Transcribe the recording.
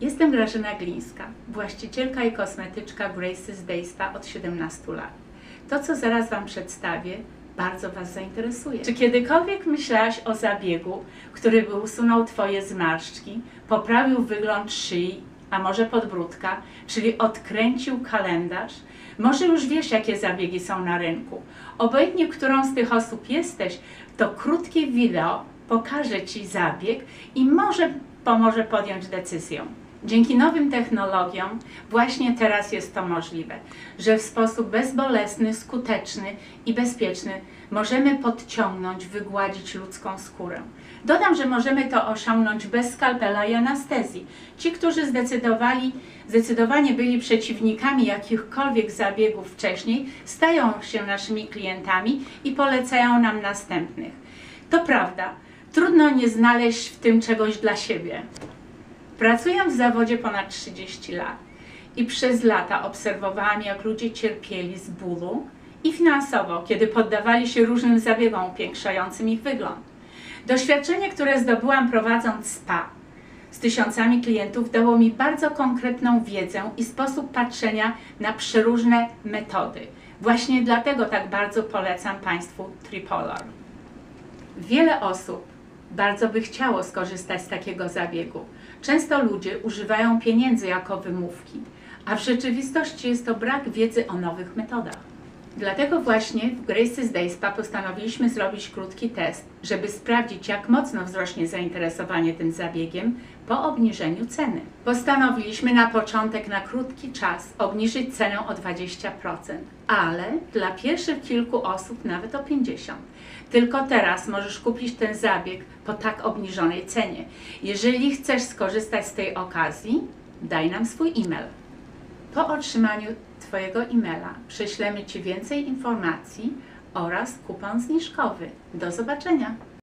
Jestem Grażyna Glińska, właścicielka i kosmetyczka Graces Day Spa od 17 lat. To, co zaraz Wam przedstawię, bardzo Was zainteresuje. Czy kiedykolwiek myślałaś o zabiegu, który by usunął Twoje zmarszczki, poprawił wygląd szyi, a może podbródka, czyli odkręcił kalendarz? Może już wiesz, jakie zabiegi są na rynku. Obojętnie, którą z tych osób jesteś, to krótkie wideo pokaże Ci zabieg i może pomoże podjąć decyzję. Dzięki nowym technologiom właśnie teraz jest to możliwe, że w sposób bezbolesny, skuteczny i bezpieczny możemy podciągnąć, wygładzić ludzką skórę. Dodam, że możemy to osiągnąć bez skalpela i anestezji. Ci, którzy zdecydowali, zdecydowanie byli przeciwnikami jakichkolwiek zabiegów wcześniej, stają się naszymi klientami i polecają nam następnych. To prawda, trudno nie znaleźć w tym czegoś dla siebie. Pracuję w zawodzie ponad 30 lat i przez lata obserwowałam, jak ludzie cierpieli z bólu i finansowo, kiedy poddawali się różnym zabiegom upiększającym ich wygląd. Doświadczenie, które zdobyłam prowadząc spa z tysiącami klientów, dało mi bardzo konkretną wiedzę i sposób patrzenia na przeróżne metody. Właśnie dlatego tak bardzo polecam Państwu Tripolar. Wiele osób bardzo by chciało skorzystać z takiego zabiegu. Często ludzie używają pieniędzy jako wymówki, a w rzeczywistości jest to brak wiedzy o nowych metodach. Dlatego właśnie w Graces Day Spa postanowiliśmy zrobić krótki test, żeby sprawdzić, jak mocno wzrośnie zainteresowanie tym zabiegiem po obniżeniu ceny. Postanowiliśmy na początek na krótki czas obniżyć cenę o 20%, ale dla pierwszych kilku osób nawet o 50%. Tylko teraz możesz kupić ten zabieg po tak obniżonej cenie. Jeżeli chcesz skorzystać z tej okazji, daj nam swój e-mail. Po otrzymaniu Twojego e-maila prześlemy Ci więcej informacji oraz kupon zniżkowy. Do zobaczenia!